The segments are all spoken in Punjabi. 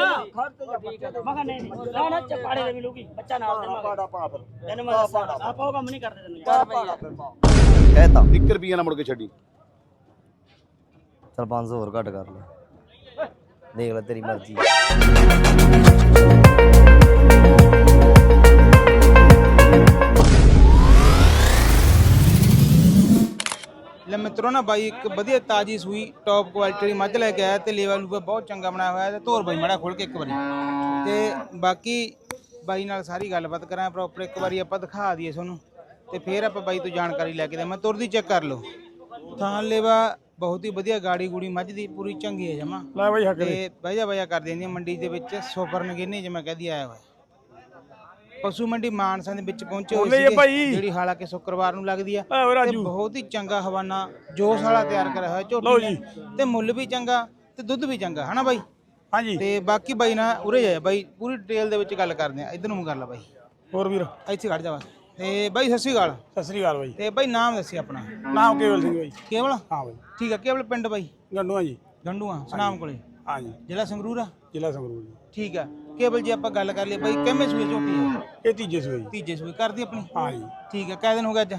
ਮਗਾ ਨਹੀਂ ਨਹੀਂ ਨਾ ਨਾ ਚਪਾੜੇ ਦੇ ਮਿਲੂਗੀ ਬੱਚਾ ਨਾਲ ਦੇ ਮਗਾ ਪਾ ਫਿਰ। ਤੈਨੂੰ ਮੈਂ ਦੱਸਾਂ ਆਪਾਂ ਉਹ ਕੰਮ ਨਹੀਂ ਕਰਦੇ ਤੈਨੂੰ ਪਾ ਪਾੜਾ ਫਿਰ ਪਾ। ਕਹਿਤਾ 1 ਰੁਪਈਆ ਨਾ ਮੁੜ ਕੇ ਛੱਡੀ। ਚਲ 500 ਹੋਰ ਘੱਟ ਕਰ ਲੈ। ਦੇਖ ਲੈ ਤੇਰੀ ਮਰਜ਼ੀ। ਲੈ ਮਿੱਤਰੋ ਨਾ ਬਾਈ ਇੱਕ ਵਧੀਆ ਤਾਜੀ ਸੂਈ ਟੌਪ ਕੁਆਲਿਟੀ ਦੀ ਮੱਝ ਲੈ ਕੇ ਆਇਆ ਤੇ ਲੇਵਾ ਲੂਵਾ ਬਹੁਤ ਚੰਗਾ ਬਣਾਇਆ ਹੋਇਆ ਤੇ ਧੋਰ ਬਾਈ ਮੜਾ ਖੋਲ ਕੇ ਇੱਕ ਵਾਰੀ। ਤੇ ਬਾਕੀ ਬਾਈ ਨਾਲ ਸਾਰੀ ਗੱਲਬਾਤ ਕਰਾਂ ਪ੍ਰੋਪਰ ਇੱਕ ਵਾਰੀ ਆਪਾਂ ਦਿਖਾ ਦਈਏ ਤੁਹਾਨੂੰ ਤੇ ਫਿਰ ਆਪਾਂ ਬਾਈ ਤੋਂ ਜਾਣਕਾਰੀ ਲੈ ਕੇ ਦੇ। ਮੈਂ ਤੁਰਦੀ ਚੈੱਕ ਕਰ ਲਓ। ਥਾਂ ਲੇਵਾ ਬਹੁਤ ਹੀ ਵਧੀਆ ਗਾੜੀ ਗੂੜੀ ਮੱਝ ਦੀ ਪੂਰੀ ਚੰਗੀ ਹੈ ਜਮਾ। ਲੈ ਬਾਈ ਹੱਕ ਤੇ ਬਹਿਜਾ ਬਹਿਜਾ ਕਰ ਦਿੰਦੀ ਮੰਡੀ ਦੇ ਵਿੱਚ ਸੁਪਰ ਨਗੀਨੇ ਜਿਵੇਂ ਕਹਦੀ ਆਇਆ ਹੋਇਆ। ਪਸ਼ੂ ਮੰਡੀ ਮਾਨਸਾ ਦੇ ਵਿੱਚ ਪਹੁੰਚੇ ਹੋਏ ਸੀਗੇ ਜਿਹੜੀ ਹਾਲਾਂਕਿ ਸ਼ੁੱਕਰਵਾਰ ਨੂੰ ਲੱਗਦੀ ਆ। ਤੇ ਬਹੁਤ ਹੀ ਚੰਗਾ ਹਵਾਨਾ ਜੋਸ਼ ਵਾਲਾ ਤਿਆਰ ਕਰਿਆ ਹੋਇਆ ਝੋਟੀ ਨੇ। ਤੇ ਮੁੱਲ ਵੀ ਚੰਗਾ ਤੇ ਦੁੱਧ ਵੀ ਚੰਗਾ ਹਨਾ ਬਾਈ? ਹਾਂਜੀ। ਤੇ ਬਾਕੀ ਬਾਈ ਨਾ ਉਰੇ ਜਾਏ ਬਾਈ ਪੂਰੀ ਡਿਟੇਲ ਦੇ ਵਿੱਚ ਗੱਲ ਕਰਦੇ ਆ। ਇਧਰ ਨੂੰ ਕਰ ਲਾ ਬਾਈ। ਹੋਰ ਵੀਰ? ਇੱਥੇ ਖੜ ਜਾ ਬਸ। ਤੇ ਬਾਈ ਸਤਿ ਸ਼੍ਰੀ ਅਕਾਲ। ਸਤਿ ਸ੍ਰੀ ਅਕਾਲ ਬਾਈ। ਤੇ ਬਾਈ ਨਾਮ ਦੱਸੀ ਆਪਣਾ। ਨਾਮ ਕੇਵਲ ਸਿੰਘ ਬਾਈ। ਕੇਵਲ? ਹਾਂ ਬਾਈ। ਠੀਕ ਆ ਕੇਵਲ ਪਿੰਡ ਬਾਈ? ਗੰਡੂਆ ਜੀ। ਗੰਡੂਆ ਸੁਨਾਮ ਕੋਲੇ। ਹਾਂਜੀ। ਜ਼ਿਲ੍ਹਾ ਸੰਗਰੂਰ ਆ? ਜ਼ਿਲ੍ਹਾ ਸੰਗਰੂਰ ਜੀ। ਠੀਕ ਆ ਕੇਵਲ ਜੀ ਆਪਾਂ ਗੱਲ ਕਰ ਲਈਏ ਬਾਈ ਕਿੰਨੇ ਸੂਏ ਝੋਟੀ ਆ ਇਹ ਤੀਜੇ ਸੂਏ ਜੀ। ਤੀਜੇ ਸੂਏ ਕਰਦੀ ਆਪਣੀ? ਹਾਂ ਜੀ। ਠੀਕ ਆ ਕਿੰਨੇ ਦਿਨ ਹੋ ਗਏ ਅੱਜ?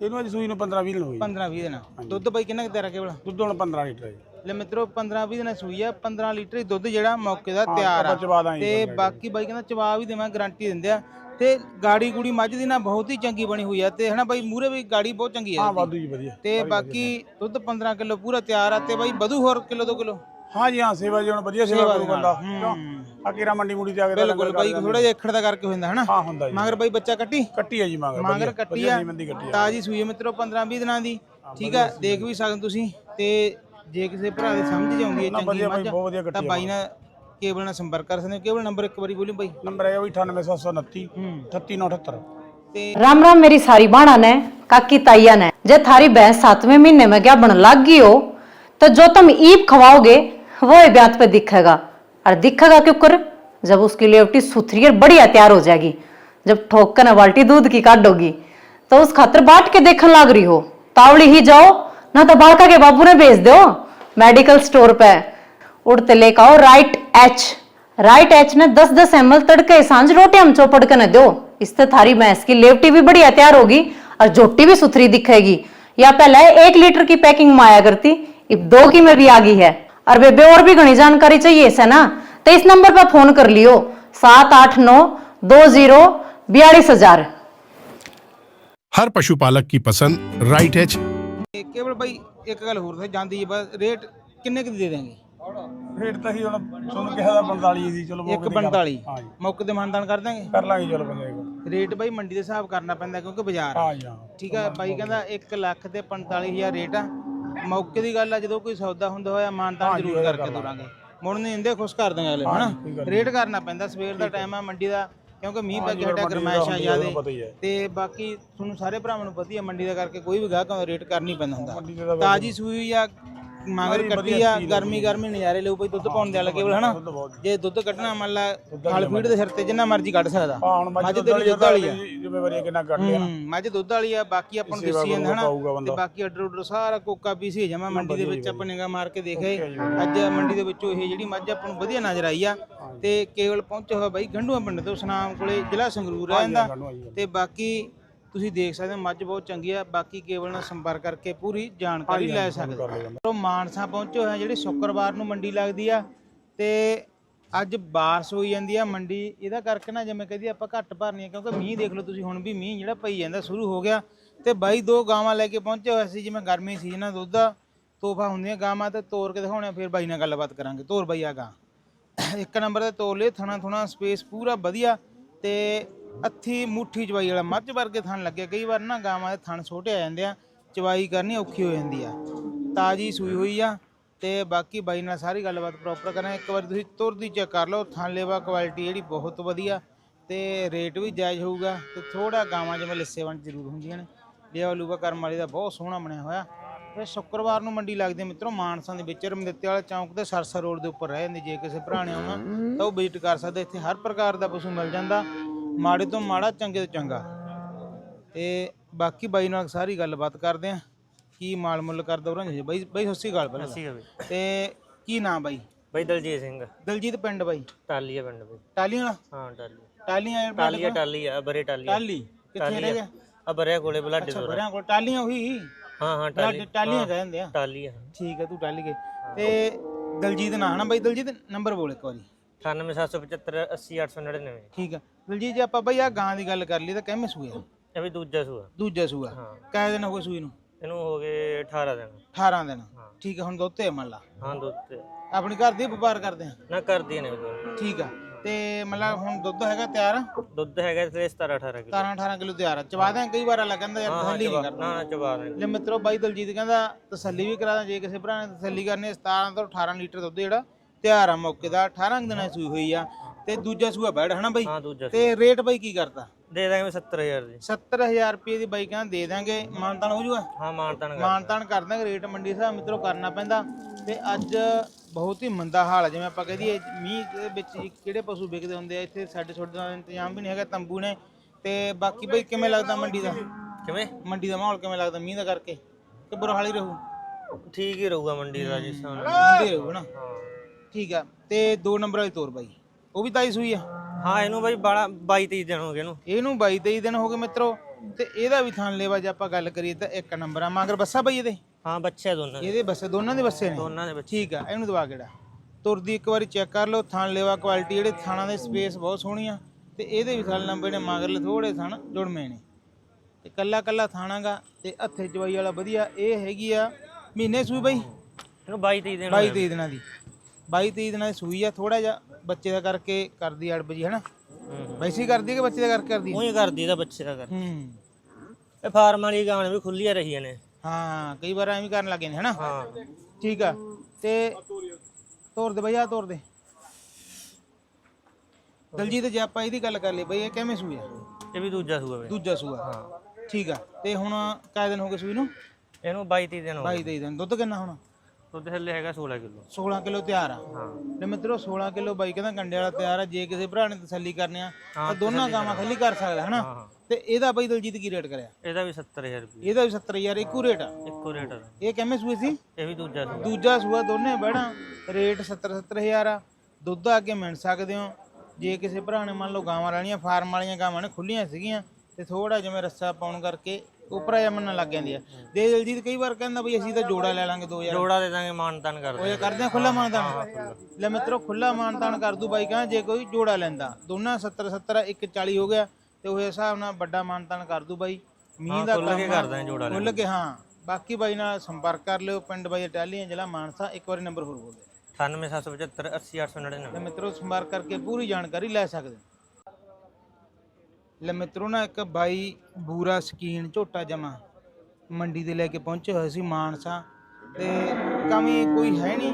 ਇਹਨੂੰ ਅੱਜ ਸੂਈ ਨੂੰ 15 20 ਦਿਨ ਹੋਈ 15 20 ਦਿਨ। ਦੁੱਧ ਬਾਈ ਕਿੰਨਾ ਕੁ ਤੇਰਾ ਕੇਵਲ? ਦੁੱਧ ਹੁਣ 15 ਲੀਟਰ ਹੈ ਲੈ ਮਿੱਤਰੋ 15 20 ਦਿਨ ਸੂਈ ਆ 15 ਲੀਟਰ ਹੀ ਦੁੱਧ ਜਿਹੜਾ ਮੌਕੇ ਦਾ ਤਿਆਰ ਆ। ਤੇ ਬਾਕੀ ਬਾਈ ਕਹਿੰਦਾ ਚਵਾ ਵੀ ਦੇਵਾਂ ਗਾਰੰਟੀ ਦਿੰਦੇ ਆ। ਤੇ ਗਾੜੀ ਗੂੜੀ ਮੱਝ ਦੀ ਨਾ ਬਹੁਤ ਹੀ ਚੰਗੀ ਬਣੀ ਹੋਈ ਆ ਤੇ ਹਨਾ ਬਾਈ ਮੂਰੇ ਵੀ ਗਾੜੀ ਬਹੁਤ ਚੰਗੀ ਆ ਹਾਂ। ਵਾਧੂ ਜੀ ਵਧੀਆ। ਤੇ ਬਾਕੀ ਦੁੱਧ 15 ਕਿਲੋ ਪੂਰਾ ਤਿਆਰ ਆ ਤੇ ਬਾਈ ਵਧੂ ਹੋਰ ਕਿਲੋ ਦੋ ਕਿਲੋ? ਹਾਂ ਜੀ ਹਾਂ ਸੇਵਾ ਜੀ ਹੁਣ ਵਧੀਆ ਸੇਵਾ ਕਰੂ ਬੰਦਾ ਹੂੰ ਆ ਕੀਰਾ ਮੰਡੀ ਮੁੜੀ ਤੇ ਆ ਕੇ ਤਾਂ ਬਿਲਕੁਲ ਬਾਈ ਥੋੜਾ ਜਿਹਾ ਏਖੜ ਦਾ ਕਰਕੇ ਹੋ ਜਾਂਦਾ ਹਨਾ ਹਾਂ ਹੁੰਦਾ ਜੀ ਮਗਰ ਬਾਈ ਬੱਚਾ ਕੱਟੀ ਕੱਟੀ ਹੈ ਜੀ ਮਗਰ ਮਾਂਗਰ ਕੱਟੀ ਆ ਜੀਵਨ ਦੀ ਕੱਟੀ ਆ ਤਾਜੀ ਸੂਈ ਆ ਮਿੱਤਰੋ 15 20 ਦਿਨਾਂ ਦੀ ਠੀਕ ਆ ਦੇਖ ਵੀ ਸਕਦੇ ਤੁਸੀਂ ਤੇ ਜੇ ਕਿਸੇ ਭਰਾ ਦੇ ਸਮਝ ਚ ਆਉਂਦੀ ਹੈ ਚੰਗੀ ਵਧੀਆ ਬਾਈ ਮੱਝ ਬਹੁਤ ਵਧੀਆ ਤਾਂ ਕੱਟੀ ਬਾਈ ਨਾਲ ਕੇਬਲ ਨਾਲ ਸੰਪਰਕ ਕਰ ਸਕਦੇ ਹੋ ਕੇਬਲ ਨੰਬਰ ਇੱਕ ਵਾਰੀ ਬੋਲੀ ਬਾਈ ਨੰਬਰ ਹੈ ਵੀ 98729 ਹੂੰ 38978 ਤੇ राम राम मेरी सारी बाणा ने काकी ताइया ने जे थारी भैंस सातवें महीने में क्या बन लग गई हो तो जो तुम ईप खवाओगे वो ही ब्यात पे दिखेगा। और दिखेगा क्यों कर? जब उसकी लेवटी सुथरी और बढ़िया तैयार हो जाएगी, जब ठोक कर न बाल्टी दूध की काटोगी तो उस खातर बाट के देखने लाग रही हो। तावड़ी ही जाओ, ना तो बालका के बाबू ने भेज दो, मेडिकल स्टोर पे। उड़ते लेकर आओ राइट एच राइट एच ने दस दस एम एल तड़के साँझ रोटी हम चौपड़ के दो। इससे थारी भैंस की लेवटी भी बढ़िया तैयार होगी और जोटी भी सुथरी दिखेगी। या पहले एक लीटर की पैकिंग में आया करती अब दो की में भी आ गई है। और बेबे और भी घनी जानकारी चाहिए इसे ना तो इस नंबर पर फोन कर लियो सात आठ नौ दो जीरो बयालीस हजार हर पशुपालक की पसंद राइट एच ਤੇ ਕੇਵਲ ਬਾਈ ਇੱਕ ਗੱਲ ਹੋਰ ਤੇ ਜਾਂਦੀ ਹੈ ਬਸ ਰੇਟ ਕਿੰਨੇ ਕੁ ਦੀ ਦੇ ਦੇਂਗੇ ਰੇਟ ਤਾਂ ਹੀ ਹੁਣ ਤੁਹਾਨੂੰ ਕਿਹਾ ਦਾ 45 ਸੀ ਚਲੋ ਇੱਕ ਮੌਕੇ ਤੇ ਕਰ- 45 ਹਾਂ ਜੀ ਮੌਕੇ ਤੇ ਮਾਨਦਾਨ ਕਰ ਦਾਂਗੇ ਕਰ ਲਾਂਗੇ ਚਲੋ ਬੰਦੇ ਕੋਲ ਰੇਟ ਬਾਈ ਮੰਡੀ ਦੇ ਹਿਸਾਬ ਕਰਨਾ ਪੈਂਦਾ ਕਿਉਂਕਿ ਬਾਜ਼ਾਰ ਆ ਹਾਂ ਜੀ ਹਾਂ ਠੀਕ ਆ ਬਾਈ ਕਹਿੰਦਾ 1 ਲੱਖ ਤੇ 45000 ਰੇਟ ਆ ਮੌਕੇ ਦੀ ਗੱਲ ਆ ਜਦੋਂ ਕੋਈ ਸੌਦਾ ਹੁੰਦਾ ਹੋਇਆ ਮਾਨਦਾਨ ਜ਼ਰੂਰ ਕਰਕੇ ਤੋਰਾਂਗੇ। ਮੁੜ ਨਹੀਂ ਦਿੰਦੇ ਖੁਸ਼ ਕਰ ਦਾਂਗੇ ਅਗਲੇ ਹਨਾ? ਰੇਟ ਕਰਨਾ ਪੈਂਦਾ ਸਵੇਰ ਦਾ ਟਾਈਮ ਆ। ਮੰਡੀ ਦਾ ਕਿਉਂਕਿ ਮੀਂਹ ਪੈ ਗਰਮੈਸ਼ਾਂ ਜ਼ਿਆਦੇ। ਪਤਾ ਹੀ ਹੈ ਤੇ ਬਾਕੀ ਤੁਹਾਨੂੰ ਸਾਰੇ ਭਰਾਵਾਂ ਨੂੰ ਪਤਾ ਹੀ ਆ ਮੰਡੀ ਦਾ ਕਰਕੇ ਕੋਈ ਵੀ ਗਾਹਕ ਰੇਟ ਕਰਨੀ ਪੈਂਦਾ ਹੁੰਦਾ। ਤਾਜੀ ਸੂਈ ਆ ਮਗਰ ਕੱਟੀ ਆ ਗਰਮੀ ਗਰਮੀ ਨਜ਼ਾਰੇ ਲਓ ਬਈ ਦੁੱਧ ਪਾਉਣ ਦੇ ਵਾਲਾ ਕੇਵਲ ਹਨਾ? ਜੇ। ਦੁੱਧ ਕੱਢਣਾ ਮੰਨ ਲਾ ਖਾਲ ਫੀਡ ਦੇ ਸਿਰ ਤੇ ਜਿੰਨਾ ਮਰਜ਼ੀ ਕੱਢ ਸਕਦਾ। ਮੱਝ ਤੇਰੀ ਦੁੱਧ ਵਾਲੀ ਆ। ਜ਼ਿੰਮੇਵਾਰੀ ਕਿੰਨਾ ਕੱਢ ਲਿਆ। ਮੱਝ ਦੁੱਧ ਵਾਲੀ ਆ ਬਾਕੀ ਆਪਾਂ ਨੂੰ ਦੱਸੀ ਜਾਂਦਾ ਹਨਾ? ਤੇ। ਬਾਕੀ ਆਰਡਰ ਆਰਡਰ ਸਾਰਾ ਕੋਕਾ ਪੀਸੀ ਜਮਾ ਮੰਡੀ ਦੇ ਵਿੱਚ ਆਪਾਂ ਨਿਗਾ ਮਾਰ ਕੇ ਦੇਖੇ ਅੱਜ ਮੰਡੀ ਦੇ ਵਿੱਚੋਂ ਇਹ ਜਿਹੜੀ ਮੱਝ ਆਪਾਂ ਨੂੰ ਵਧੀਆ ਨਜ਼ਰ ਆਈ ਆ ਤੇ ਕੇਵਲ ਪਹੁੰਚਿਆ ਹੋਇਆ ਬਾਈ ਗੰਡੂਆ ਪਿੰਡ ਤੋਂ ਸੁਨਾਮ ਕੋਲੇ ਜ਼ਿਲ੍ਹਾ ਸੰਗਰੂਰ ਆ ਜਾਂਦਾ। ਤੇ ਬਾਕੀ ਤੁਸੀਂ ਦੇਖ ਸਕਦੇ ਹੋ ਮੱਝ ਬਹੁਤ ਚੰਗੀ ਆ ਬਾਕੀ ਕੇਵਲ ਨਾਲ ਸੰਪਰਕ ਕਰਕੇ ਪੂਰੀ ਜਾਣਕਾਰੀ ਲੈ ਸਕਦੇ ਹੋ। ਉਹ ਮਾਨਸਾ ਪਹੁੰਚੇ ਹੋਏ ਆ ਜਿਹੜੀ ਸ਼ੁੱਕਰਵਾਰ ਨੂੰ ਮੰਡੀ ਲੱਗਦੀ ਆ ਤੇ ਅੱਜ ਬਾਰਿਸ਼ ਹੋਈ ਜਾਂਦੀ ਆ ਮੰਡੀ ਇਹਦਾ ਕਰਕੇ ਨਾ ਜਿਵੇਂ ਕਹਦੀ ਆਪਾਂ ਘੱਟ ਭਰਨੀ ਆ ਕਿਉਂਕਿ ਮੀਂਹ ਦੇਖ ਲਓ ਤੁਸੀਂ ਹੁਣ ਵੀ ਮੀਂਹ ਜਿਹੜਾ ਪਈ ਜਾਂਦਾ ਸ਼ੁਰੂ ਹੋ ਗਿਆ। ਤੇ ਬਾਈ ਦੋ ਗਾਵਾਂ ਲੈ ਕੇ ਪਹੁੰਚੇ ਹੋਏ ਸੀ ਜਿਵੇਂ ਗਰਮੀ ਸੀਜ਼ਨ ਆ ਦੁੱਧ ਦਾ ਤੋਹਫਾ ਹੁੰਦੀਆਂ ਗਾਵਾਂ ਤੇ ਤੋੜ ਕੇ ਦਿਖਾਉਣੇ ਆ, ਫਿਰ ਬਾਈ ਨਾਲ ਗੱਲਬਾਤ ਕਰਾਂਗੇ। ਤੋਰ ਬਾਈ ਆ ਗਾਂ। ਇੱਕ ਨੰਬਰ ਤੇ ਤੋਰ ਲਏ ਥਣਾ ਥੁਣਾ ਸਪੇਸ ਪੂਰਾ ਵਧੀਆ ਤੇ ਅੱਥੀ ਮੁੱਠੀ ਚਵਾਈ ਵਾਲਾ ਮੱਝ ਵਰਗੇ ਥਣ ਲੱਗੇ। ਕਈ ਵਾਰ ਨਾ ਗਾਵਾਂ ਦੇ ਥਣ ਛੋਟੇ ਆ ਜਾਂਦੇ ਆ, ਚਵਾਈ ਕਰਨੀ ਔਖੀ ਹੋ ਜਾਂਦੀ ਆ। ਤਾਜੀ ਸੂਈ ਹੋਈ ਆ ਤੇ ਬਾਕੀ ਬਾਈ ਨਾਲ ਸਾਰੀ ਗੱਲਬਾਤ ਪ੍ਰੋਪਰ ਕਰਾਂ ਇੱਕ ਵਾਰੀ ਤੁਸੀਂ ਤੁਰਦੀ ਚੈੱਕ ਕਰ ਲਓ, ਥਣ ਲੇਵਾ ਕੁਆਲਿਟੀ ਜਿਹੜੀ ਬਹੁਤ ਵਧੀਆ ਤੇ ਰੇਟ ਵੀ ਜਾਇਜ਼ ਹੋਊਗਾ ਤੇ ਥੋੜਾ ਗਾਵਾਂ ਜਿਵੇਂ ਲਿੱਸੇ ਵੰਡ ਜ਼ਰੂਰ ਹੁੰਦੀਆਂ ਨੇ। ਲੇਵਾ ਲੂਵਾ ਕਰਮ ਵਾਲੀ ਦਾ ਬਹੁਤ ਸੋਹਣਾ ਬਣਿਆ ਹੋਇਆ। ਤੇ ਸ਼ੁੱਕਰਵਾਰ ਨੂੰ ਮੰਡੀ ਲੱਗਦੀ ਹੈ ਮਿੱਤਰੋ, ਮਾਨਸਾ ਦੇ ਵਿੱਚ ਰਮਦਿੱਤੇ ਵਾਲਾ ਚੌਂਕ ਤੇ ਸਰਸਾ ਰੋਡ ਦੇ ਉੱਪਰ ਰਹਿ ਜਾਂਦੀ। ਜੇ ਕਿਸੇ ਭਰਾ ਨੇ ਆਉਣਾ ਤਾਂ ਉਹ ਵਿਜ਼ਿਟ ਕਰ ਸਕਦੇ। ਇੱਥੇ ਹਰ ਪ੍ਰਕਾਰ ਦਾ ਪਸ਼ੂ ਮਿਲ ਜਾਂਦਾ। ਮਾੜੇ ਤੋਂ ਮਾੜਾ ਚੰਗੇ ਤੋਂ ਚੰਗਾ। ਤੇ ਬਾਕੀ ਬਾਈ ਨਾਲ ਸਾਰੀ ਗੱਲਬਾਤ ਕਰਦੇ ਆ। ਕੀ ਮਾਲ ਮੁੱਲ ਕਰਦਾ ਉਹਨਾਂ ਜੀ ਬਾਈ ਬਾਈ ਸ਼੍ਰੀ ਅਕਾਲ ਪਹਿਲਾਂ। ਤਾਂ। ਤੇ ਕੀ ਨਾਮ ਬਾਈ? ਬਈ ਦਲਜੀਤ ਸਿੰਘ। ਦਲਜੀਤ ਪਿੰਡ ਬਾਈ? ਟਾਲੀਆ ਪਿੰਡ ਬਈ। ਟਾਲੀਆਂ ਵਾਲਾ? ਹਾਂ ਟਾਲੀ ਟਾਲੀਆਂ ਟਾਲੀਆ ਟਾਲੀ ਆ ਬਰੇ ਟਾਲੀਆ। ਟਾਲੀ। ਕਿੱਥੇ ਰਹਿ ਗਿਆ? ਆ ਬਰਿਆ ਕੋਲੇ ਬਲਾਡੇ ਤੋਂ ਬਰਿਆਂ ਕੋਲ। ਟਾਲੀਆਂ ਉਹੀ? ਹਾਂ ਹਾਂ ਟਾਲੀ। ਟਾਲੀ ਟਾਲੀਆਂ ਕਹਿੰਦੇ ਆ। ਟਾਲੀਆ। ਠੀਕ ਹੈ ਤੂੰ ਟਾਲੀ ਗਏ ਤੇ ਦਲਜੀਤ ਨਾ ਹਨਾ ਬਾਈ? ਦਲਜੀਤ ਨੰਬਰ ਬੋਲ ਇੱਕ ਵਾਰੀ। 98775 80899 ਠੀਕ ਆ। ਦਲਜੀਤ ਜੇ ਆਪਾਂ ਬਾਈ ਆ ਗਾਂ ਦੀ ਗੱਲ ਕਰ ਲਈ ਤਾਂ ਕਿਵੇਂ ਸੂਆ? ਇਹ ਵੀ ਦੂਜਾ ਸੂਆ। ਦੂਜਾ ਸੂਆ। ਕਾਹ ਦਿਨ ਹੋ ਗਏ ਸੂਈ ਨੂੰ? ਇਹਨੂੰ ਹੋ ਗਏ 18 ਦਿਨ। 18 ਦਿਨ। ਠੀਕ ਹੈ ਹੁਣ ਦੁੱਧ ਤੇ ਮੰਨ ਲਾ ਹਾਂ ਦੁੱਧ ਤੇ ਆਪਣੀ ਘਰ ਦੀ ਵਪਾਰ ਕਰਦੇ ਆ? ਨਾ ਕਰਦੀ ਨੇ। ਠੀਕ ਆ। ਤੇ ਮਤਲਬ ਹੁਣ ਦੁੱਧ ਹੈਗਾ ਤਿਆਰ? ਦੁੱਧ ਹੈਗਾ ਤੇ 17 18 ਕਿਲੋ। 17 18 ਕਿਲੋ ਤਿਆਰ ਆ। ਚਵਾ ਦਿਆਂ ਕਈ ਵਾਰ ਲੱਗ ਕਹਿੰਦਾ ਯਾਰ ਤਸੱਲੀ ਨਹੀਂ ਕਰਦਾ। ਨਾ ਨਾ ਚਬਾ ਦੇ ਲੈ ਮਿੱਤਰੋ ਬਾਈ ਦਲਜੀਤ ਕਹਿੰਦਾ ਤਸੱਲੀ ਵੀ ਕਰਾ ਦਾਂ ਜੇ ਕਿਸੇ ਭਰਾ ਨੇ ਤਸੱਲੀ ਕਰਨੀ ਹੈ, 17 ਤੋਂ 18 ਲੀਟਰ ਦੁੱਧ ਜਿਹੜਾ ਤਿਆਰ ਆ ਮੌਕੇ ਦਾ 18 ਕੁ ਦਿਨਾਂ ਦੀ ਸੂਈ ਹੋਈ ਆ। ਤੇ ਦੂਜਾ ਸੂਆ ਬੈੜ ਹਨਾ ਬਾਈ? ਹਾਂ ਦੂਜਾ ਤੇ ਰੇਟ ਬਾਈ ਕੀ ਕਰਤਾ? ਦੇ ਦਾਂਗੇ 70000 ਦੀ। 70000 ਰੁਪਏ ਦੀ ਬਾਈ ਕਹਿੰਦਾ ਦੇ ਦਾਂਗੇ। ਮਾਨਤਾਨ ਹੋ ਜੂਗਾ? ਹਾਂ ਮਾਨਤਾਨ ਕਰ ਮਾਨਤਾਨ ਕਰ ਦਾਂਗੇ ਰੇਟ ਮੰਡੀ ਹਿਸਾਬ ਮਿੱਤਰੋ ਕਰਨਾ ਪੈਂਦਾ। ਤੇ ਅੱਜ ਬਹੁਤ ਹੀ ਮੰਦਾ ਹਾਲ ਜਿਵੇਂ ਆਪਾਂ ਕਹਿ ਦਈਏ ਮੀਂਹ ਦੇ ਵਿੱਚ ਕਿਹੜੇ ਪਸ਼ੂ ਵਿਕਦੇ ਹੁੰਦੇ ਆ ਇੱਥੇ ਸਾਡੇ ਛੋਟੇ ਦਾ ਇੰਤਜ਼ਾਮ ਵੀ ਨਹੀਂ ਹੈਗਾ ਤੰਬੂ ਨੇ। ਤੇ ਬਾਕੀ ਬਾਈ ਕਿਵੇਂ ਲੱਗਦਾ ਮੰਡੀ ਦਾ? ਕਿਵੇਂ? ਮੰਡੀ ਦਾ ਮਾਹੌਲ ਕਿਵੇਂ ਲੱਗਦਾ ਮੀਂਹ ਦਾ ਕਰਕੇ? ਕਿ ਬੁਰਾ ਹਾਲ ਹੀ ਰਹੂ? ਠੀਕ ਹੀ ਰਹੂਗਾ ਮੰਡੀ ਦਾ ਜਿਸ ਹਿਸਾਬ ਨਾਲ ਮੰਦੀ ਰਹੂ ਨਾ ਹਾਂ। ਠੀਕ ਆ ਤੇ ਦੋ ਨੰਬਰ ਵਾਲੀ ਤੋਰ ਬਾਈ। ਉਹ ਵੀ ਤਾਈ ਸੂਈ ਆ? ਹਾਂ ਇਹਨੂੰ ਬਾਈ ਬਾਲਾ 22 23 ਦਿਨ ਹੋ ਗਏ ਇਹਨੂੰ। ਇਹਨੂੰ 22 23 ਦਿਨ ਹੋ ਗਏ ਮਿੱਤਰੋ ਤੇ ਇਹਦਾ ਵੀ ਥਾਂ ਲੈਵਾ ਜੇ ਆਪਾਂ ਗੱਲ ਕਰੀਏ ਤਾਂ ਇੱਕ ਨੰਬਰ ਆ। ਮਗਰ ਬੱਸਾ ਬਾਈ ਇਹਦੇ? ਹਾਂ ਬੱਚੇ ਦੋਨਾਂ ਦੇ। ਇਹਦੇ ਬੱਸੇ ਦੋਨਾਂ ਦੇ ਬੱਸੇ ਨੇ? ਦੋਨਾਂ ਦੇ ਬੱਚੇ ਠੀਕ ਆ ਇਹਨੂੰ ਦਵਾ ਕਿਹੜਾ? ਤੁਰਦੀ ਇੱਕ ਵਾਰੀ ਚੈੱਕ ਕਰ ਲਓ ਥਣ ਲੈਵਾ ਕੁਆਲਿਟੀ ਜਿਹੜੇ ਥਾਣਾ ਦੇ ਸਪੇਸ ਬਹੁਤ ਸੋਹਣੀ ਆ ਤੇ ਇਹਦੇ ਵੀ ਥਣ ਲੰਬੇ ਨੇ ਮਗਰਲੇ ਥੋੜੇ ਥਣ ਜੁੜਵੇਂ ਨੇ। ਤੇ ਕੱਲਾ ਕੱਲਾ ਥਾਣਾਗਾ ਤੇ ਹੱਥੇ ਚਵਾਈ ਵਾਲਾ ਵਧੀਆ ਇਹ ਹੈਗੀ ਆ ਮਹੀਨੇ ਸੂਈ ਬਾਈ? ਇਹਨੂੰ 22 23 ਦਿਨ 22 23 ਦਿਨਾਂ ਦੀ। 22 23 ਦਿਨਾਂ ਦੀ ਸੂਈ ਆ ਥੋੜਾ ਜਿਹਾ। ਬੱਚੇ ਦਾ ਕਰਕੇ ਕਰਦੀ ਅੜਬ ਜੀ ਹਨਾ? ਵੈਸੇ ਹੀ। ਕਰਦੀ ਹੈ ਕਿ ਬੱਚੇ ਦਾ ਕਰਕੇ ਕਰਦੀ ਹੈ ਉਹੀ ਕਰਦੀ ਇਹਦਾ ਬੱਚੇ ਦਾ ਕਰ ਹੂੰ। ਇਹ ਫਾਰਮ ਵਾਲੀ ਗਾਣ ਵੀ ਖੁੱਲੀਆਂ ਰਹੀਆਂ ਨੇ। ਹਾਂ ਕਈ ਵਾਰ ਐਵੇਂ ਕਰਨ ਲੱਗੇ ਨੇ ਹਨਾ? ਹਾਂ। ਠੀਕ ਆ। ਤੇ ਤੋਰ ਦੇ ਬਈ ਆ ਤੋਰ ਦੇ। ਦਲਜੀਤ ਜੇ ਆਪਾਂ ਇਹਦੀ ਗੱਲ ਕਰ ਲਈ ਬਈ ਇਹ ਕਿਵੇਂ ਸੂਈ ਆ? ਇਹ ਵੀ ਦੂਜਾ ਸੂਆ ਵੇ ਦੂਜਾ ਸੂਆ। ਹਾਂ। ਠੀਕ ਆ। ਤੇ ਹੁਣ ਕਾਇ ਦਿਨ ਹੋ ਗਏ ਸੂਈ ਨੂੰ? ਇਹਨੂੰ 22 23 ਦਿਨ ਹੋ ਗਏ। 22 23 ਦਿਨ। ਦੁੱਧ ਕਿੰਨਾ ਹੁਣ? ਦੁੱਧ ਥੱਲੇ ਹੈਗਾ 16 ਕਿਲੋ। 16 ਕਿਲੋ ਤਿਆਰ ਆ। ਹਾਂ। ਤੇ ਮਿੱਤਰੋ 16 ਕਿਲੋ ਬਾਈ ਕਹਿੰਦਾ ਕੰਡੇ ਵਾਲਾ ਤਿਆਰ ਆ ਜੇ ਕਿਸੇ ਭਰਾ ਨੇ ਤਸੱਲੀ ਕਰਨੀ ਆ ਤਾਂ ਦੋਨਾਂ ਕਾਮਾਂ ਖੱਲੀ ਕਰ ਸਕਦਾ ਹਨਾ? ਤੇ ਇਹਦਾ ਬਾਈ ਦਲਜੀਤ ਕੀ ਰੇਟ ਕਰਿਆ? ਇਹਦਾ ਵੀ 70000 ਰੁਪਏ ਇਹਦਾ ਵੀ 70000 ਇੱਕੋ ਰੇਟ ਆ? ਇੱਕੋ ਰੇਟ ਆ। ਇਹ ਕਿਵੇਂ ਸੂਈ ਸੀ? ਇਹ ਵੀ ਦੂਜਾ ਸੂਆ। ਦੂਜਾ ਸੂਆ ਦੋਨੇ ਬਹਿਣਾ। ਰੇਟ 70 70000 ਆ। ਦੁੱਧ ਆ ਕੇ ਮਿਣ ਸਕਦੇ ਹੋ। ਜੇ ਕਿਸੇ ਭਰਾ ਨੇ ਮੰਨ ਲਓ ਗਾਵਾਂ ਵਾਲੀਆਂ ਫਾਰਮ ਵਾਲੀਆਂ ਗਾਵਾਂ ਨੇ ਖੁੱਲੀਆਂ ਸੀਗੀਆਂ ਤੇ ਥੋੜਾ ਜਿਵੇਂ ਰੱਸਾ ਪਾਉਣ ਕਰਕੇ ਉਪਰਾ ਜਿਹਾ ਮੰਨਣ ਲੱਗ ਜਾਂਦੀ ਆ। ਦੇ ਦਿਲਜੀਤ ਕਈ ਵਾਰ ਕਹਿੰਦਾ ਬਈ ਅਸੀਂ ਤਾਂ ਜੋੜਾ ਲੈ ਲਾਂਗੇ 2000 ਜੋੜਾ ਦੇ ਦਾਂਗੇ ਮਾਨਤਾਨ ਕਰ ਇਹ ਕਰਦੇ ਆ ਖੁੱਲਾ ਮਾਨਤਾਨ। ਲੈ ਮਿੱਤਰੋ ਖੁੱਲਾ ਮਾਨਤਾਨ ਕਰ ਦੂ ਬਾਈ ਕਹਿੰਦਾ ਜੇ ਕੋਈ ਜੋੜਾ ਲੈਂਦਾ। ਦੋਨਾਂ 70 70 ਇੱਕ 40 ਹੋ ਗਿਆ ਤੇ ਉਹ ਹਿਸਾਬ ਨਾਲ ਵੱਡਾ ਮਾਨਤਾਨ ਕਰ ਦੂ ਬਾਈ। ਮੀਂਹ ਦਾ ਖੁੱਲ੍ਹ ਕੇ ਜੋੜਾ ਲੈ ਕੇ ਹਾਂ। ਬਾਕੀ ਬਾਈ ਨਾਲ ਸੰਪਰਕ ਕਰ ਲਿਓ ਪਿੰਡ ਬਾਈ ਟਾਲੀਆਂ ਜ਼ਿਲ੍ਹਾ ਮਾਨਸਾ ਇੱਕ ਵਾਰੀ ਨੰਬਰ ਹੋਰ ਬੋਲ ਦਿਓ। 98775 80899 ਲੈ ਮਿੱਤਰੋ ਸੰਪਰਕ ਕਰਕੇ ਪੂਰੀ ਜਾਣਕਾਰੀ ਲੈ ਸਕਦੇ। ਲੈ ਮਿੱਤਰੋ ਨਾ ਇੱਕ ਬਾਈ ਬੂਰਾ ਸਕੀਨ ਝੋਟਾ ਜਮਾ ਮੰਡੀ ਦੇ ਲੈ ਕੇ ਪਹੁੰਚੇ ਹੋਏ ਸੀ ਮਾਨਸਾ ਤੇ ਕਮੀ ਕੋਈ ਹੈ ਨਹੀਂ